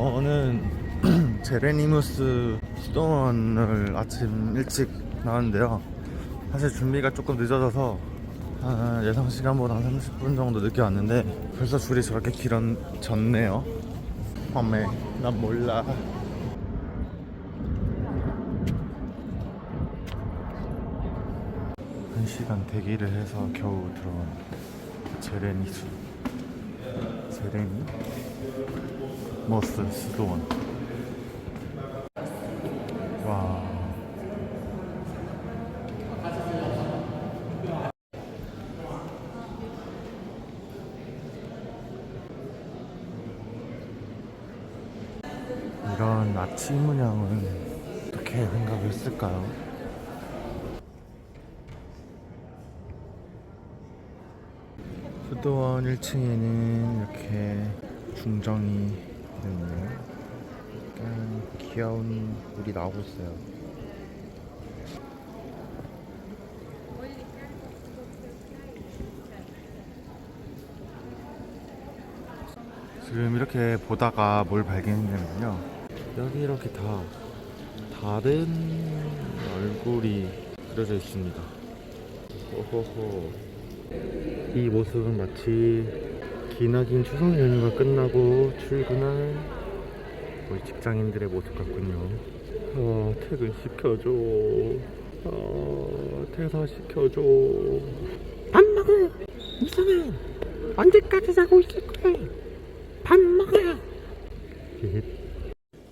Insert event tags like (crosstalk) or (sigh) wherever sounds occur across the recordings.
저는 (clears throat) 제레니무스 수도원을 아침 일찍 나왔는데요. 사실 준비가 조금 늦어져서 한 예상 시간보다 한 30분 정도 늦게 왔는데 벌써 줄이 저렇게 길어졌네요. 어메, 난 몰라. 한 시간 대기를 해서 겨우 들어온 제레니수. 제레니? 머스 수도원. 와. 이런 아침 문양은 어떻게 생각했을까요? 수도원 1층에는 이렇게 중정이 귀여운 물이 나오고 있어요. 지금 이렇게 보다가 뭘 발견했냐면요. 여기 이렇게 다 다른 얼굴이 그려져 있습니다. 호호호. 이 모습은 마치 기나긴 추석 연휴가 끝나고 출근한 우리 직장인들의 모습 같군요. 아, 퇴근 시켜줘. 아, 퇴사 시켜줘. 밥 먹어. 이상해. 언제까지 자고 있을 거야? 밥 먹어.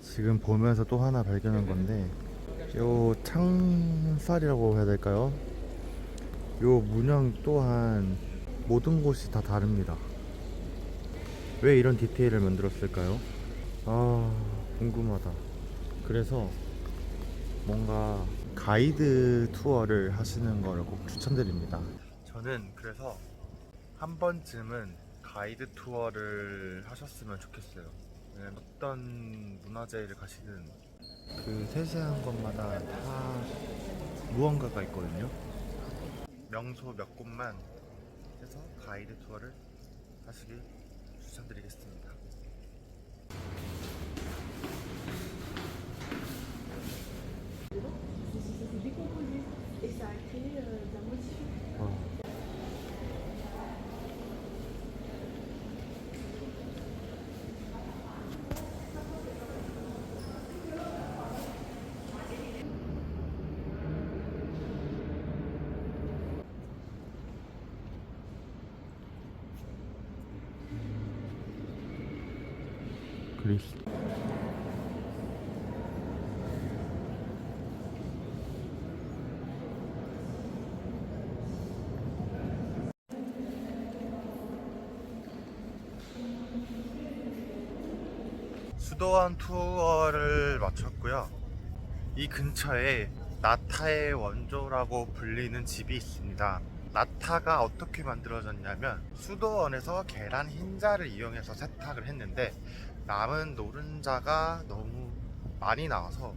지금 보면서 또 하나 발견한 건데, 요 창살이라고 해야 될까요? 요 문양 또한 모든 곳이 다 다릅니다. 왜 이런 디테일을 만들었을까요? 아, 궁금하다. 그래서 뭔가 가이드 투어를 하시는 걸꼭 추천드립니다. 저는 그래서 한 번쯤은 가이드 투어를 하셨으면 좋겠어요. 어떤 문화재를 가시든 그 세세한 것마다 다 무언가가 있거든요. 명소 몇 곳만 해서 가이드 투어를 하시길 추천드리겠습니다. 어. 그리스 수도원 투어를 마쳤고요. 이 근처에 나타의 원조라고 불리는 집이 있습니다. 나타가 어떻게 만들어졌냐면 수도원에서 계란 흰자를 이용해서 세탁을 했는데 남은 노른자가 너무 많이 나와서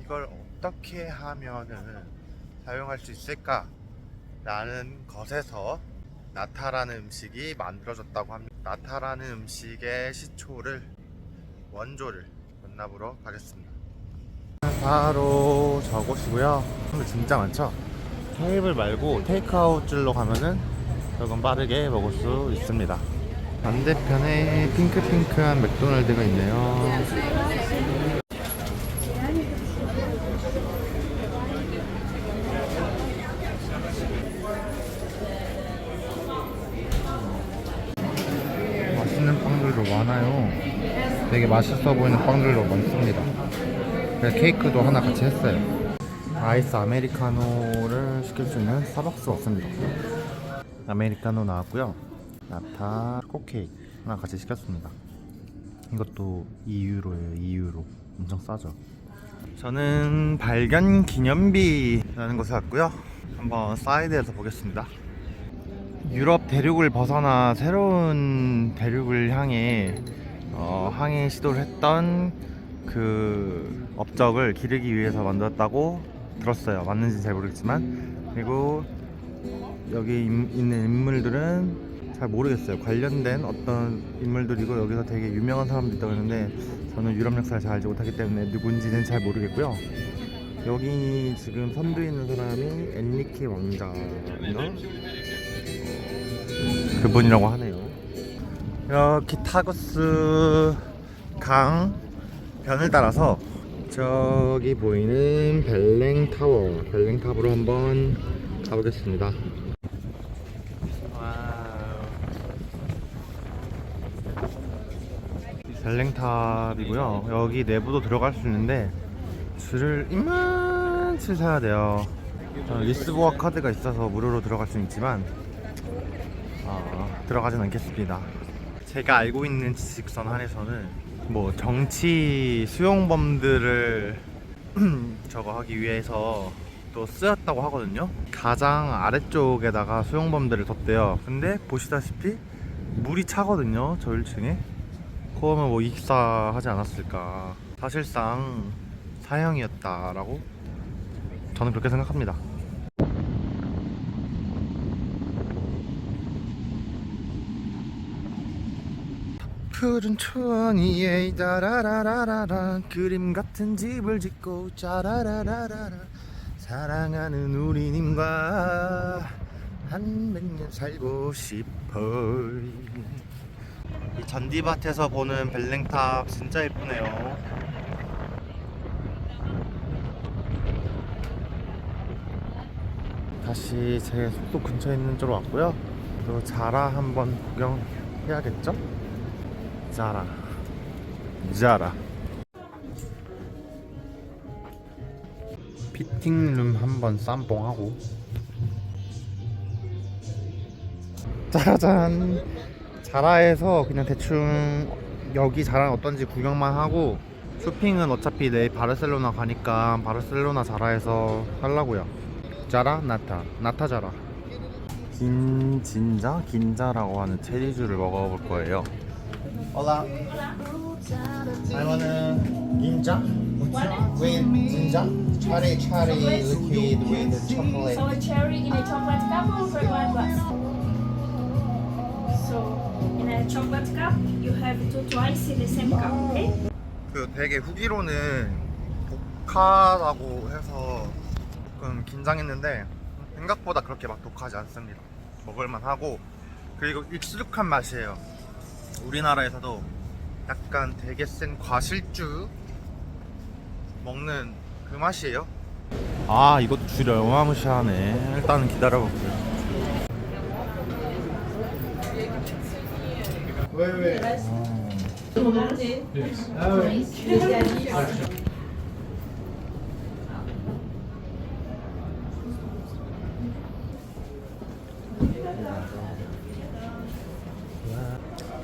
이걸 어떻게 하면은 사용할 수 있을까? 라는 것에서 나타라는 음식이 만들어졌다고 합니다. 나타라는 음식의 시초를 원조를 만나보러 가겠습니다. 바로 저곳이고요. 진짜 많죠? 테이블 말고 테이크아웃 줄로 가면은 조금 빠르게 먹을 수 있습니다. 반대편에 핑크핑크한 맥도날드가 있네요. 맛있는 빵들도 많아요. 되게 맛있어 보이는 빵들도 많습니다. 케이크도 하나 같이 했어요. 아이스 아메리카노를 시킬 수 있는 스타벅스 없습니다. 아메리카노 나왔고요. 나타 초코 케이크 하나 같이 시켰습니다. 이것도 2유로예요. 2유로. 엄청 싸죠. 저는 발견 기념비라는 곳에 왔고요. 한번 사이드에서 보겠습니다. 유럽 대륙을 벗어나 새로운 대륙을 향해 어, 항해 시도를 했던 그 업적을 기르기 위해서 만들었다고 들었어요. 맞는지 잘 모르겠지만 그리고 여기 임- 있는 인물들은 잘 모르겠어요. 관련된 어떤 인물들이고 여기서 되게 유명한 사람도 있다고 했는데 저는 유럽 역사를 잘 알지 못하기 때문에 누군지는 잘 모르겠고요. 여기 지금 선두에 있는 사람이 엔리케 왕자인가? 어, 그분이라고 하네요. 여기 타거스 강 변을 따라서 저기 보이는 벨랭 타워, 벨랭 타워로 한번 가보겠습니다. 벨랭탑이고요. 여기 내부도 들어갈 수 있는데 줄을 이만치 사야 돼요. 저는 리스보아 카드가 있어서 무료로 들어갈 수는 있지만 어, 들어가진 않겠습니다. 제가 알고 있는 지식선 한에서는 뭐 정치 수용범들을 (clears throat) 저거 하기 위해서 또 쓰였다고 하거든요. 가장 아래쪽에다가 수용범들을 뒀대요. 근데 보시다시피 물이 차거든요. 저 1층에. 그러면 뭐 익사하지 않았을까. 사실상 사형이었다라고 저는 그렇게 생각합니다. 푸른 초원 위에 따라라라라라 그림 같은 집을 짓고 짜라라라라라 사랑하는 우리님과 한백년 살고 싶어 이 잔디밭에서 보는 벨랭탑 진짜 예쁘네요. 다시 제 숙소 근처에 있는 쪽으로 왔고요. 또 자라 한번 구경해야겠죠? 자라. 자라. 피팅룸 한번 쌈뽕하고. 짜잔 자라에서 그냥 대충 여기 자라 어떤지 구경만 하고 쇼핑은 어차피 내일 바르셀로나 가니까 바르셀로나 자라에서 하려고요 자라 나타 나타 자라 긴 진자 긴자라고 하는 체리주를 먹어볼 거예요 want a ginja with ginger, cherry cherry liquid with chocolate. So a cherry in a chocolate cup or one glass? So a chocolate cup, you have to twice in the same cup, okay? 그 되게 후기로는 독하다고 해서 조금 긴장했는데 생각보다 그렇게 막 독하지 않습니다. 먹을만 하고 그리고 익숙한 맛이에요. 우리나라에서도 약간 되게 센 과실주 먹는 그 맛이에요. 아 이것도 줄이 어마무시하네. 일단은 기다려볼게요.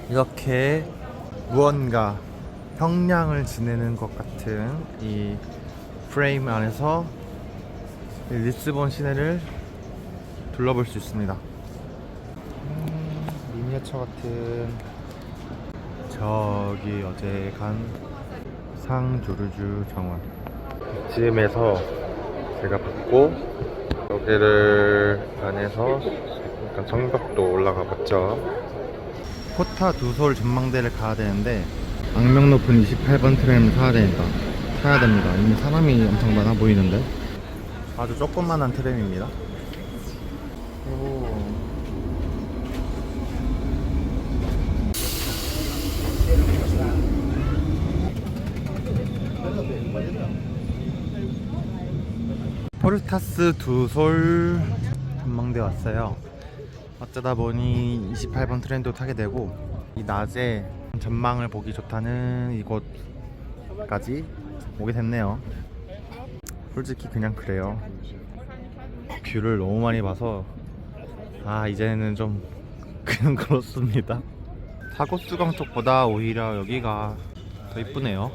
이렇게 무언가 형량을 지내는 것 같은 이 프레임 안에서 이 리스본 시내를 둘러볼 수 있습니다. 음, 미니어처 같은 저기 어제 간 상조르주 정원 이쯤에서 제가 받고 여기를 안에서 약간 성벽도 올라가 봤죠. 코타 두솔 전망대를 가야 되는데 악명 높은 28번 트램을 타야 되니까 타야 됩니다. 이미 사람이 엄청 많아 보이는데 아주 조그만한 트램입니다. 오. 포르타스 두솔 전망대 왔어요. 어쩌다 보니 28번 트렌도 타게 되고 이 낮에 전망을 보기 좋다는 이곳까지 오게 됐네요. 솔직히 그냥 그래요. 뷰를 너무 많이 봐서 아 이제는 좀 (laughs) 그냥 그렇습니다. 타고수강 쪽보다 오히려 여기가 더 이쁘네요.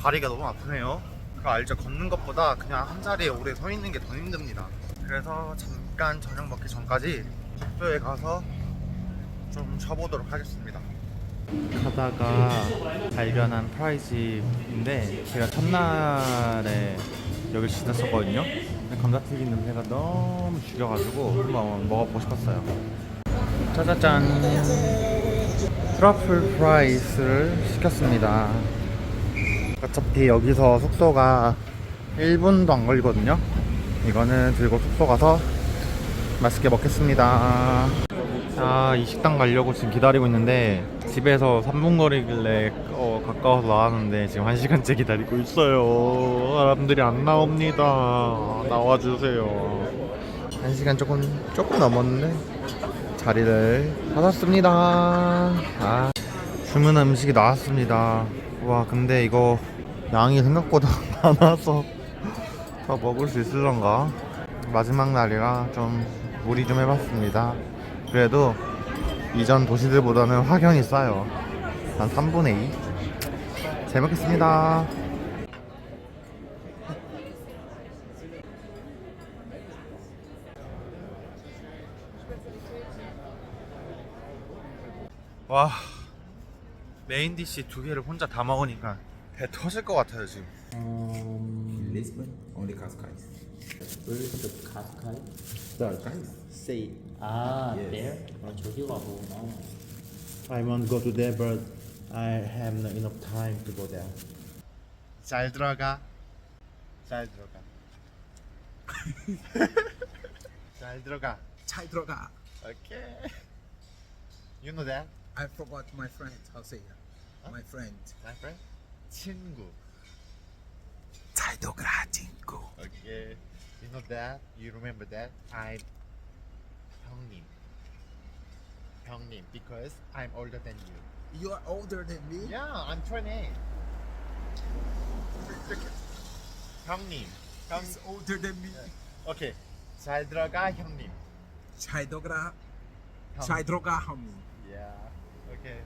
다리가 너무 아프네요. 그거 알죠? 걷는 것보다 그냥 한 자리에 오래 서 있는 게 더 힘듭니다. 그래서 잠깐 저녁 먹기 전까지 숙소에 가서 좀 쉬어보도록 하겠습니다. 가다가 발견한 프라이즈인데 제가 첫날에 여길 지났었거든요. 근데 감자튀김 냄새가 너무 죽여가지고 한번 먹어보고 싶었어요. 짜자잔 트러플 프라이스를 시켰습니다 어차피 여기서 숙소가 1분도 안 걸리거든요 이거는 들고 숙소 가서 맛있게 먹겠습니다 자, 이 식당 가려고 지금 기다리고 있는데 집에서 3분 거리길래 어, 가까워서 나왔는데 지금 1시간째 기다리고 있어요. 사람들이 안 나옵니다. 나와주세요. 1시간 조금 조금 넘었는데 자리를 받았습니다. 아, 주문 음식이 나왔습니다. 와, 근데 이거 양이 생각보다 (laughs) 많아서 더 먹을 수 있을런가? 마지막 날이라 좀 무리 좀 해봤습니다. 그래도 이전 도시들보다는 확연히 싸요. 한 3분의 2. 잘 먹겠습니다. 와 메인 디시 두 개를 혼자 다 먹으니까 배 터질 것 같아요 지금. Um, Lisbon, only Cascais. Where is the Cascais? Cascais? Say ah Yes. there. 아 저기가 보구나. I want to go to there, but I have not enough time to go there. 잘 들어가. 잘 들어가. (laughs) 잘 들어가. Chai Droga. Okay. You know that? I forgot my friend. How say it? My friend. My friend? 친구. Chai Droga 친구. Okay. You know that? You remember that? I'm 형님. 형님 because I'm older than you. You are older than me. Yeah, I'm 28. 형님. 형. He's older than me. 오케이. 잘 들어가 형님. Chai Droga. 형. Chai Droga homie. Yeah. Okay.